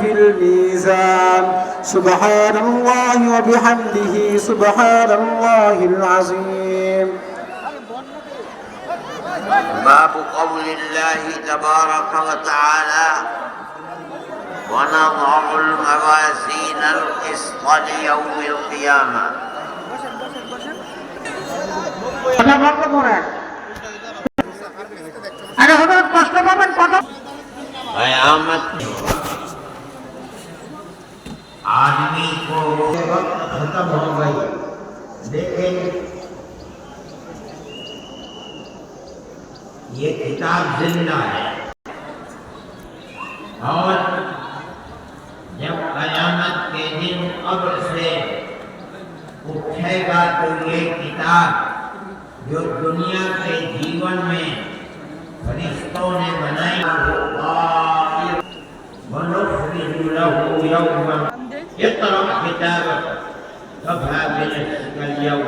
في الميزان. سبحان الله وبحمده سبحان الله العظيم. باب قول الله تبارك وتعالى ونضع الموازين القسط ليوم القيامة أنا هنا आदमी को वक्त खत्म हो गई लेकिन ये किताब जिंदा है और जब कयामत के दिन कब्र से उठेगा तो ये किताब जो दुनिया के जीवन में फरिश्तों ने बनाई होगा ونخرج له يوما اقرأ كتابك. كفى بنفسك اليوم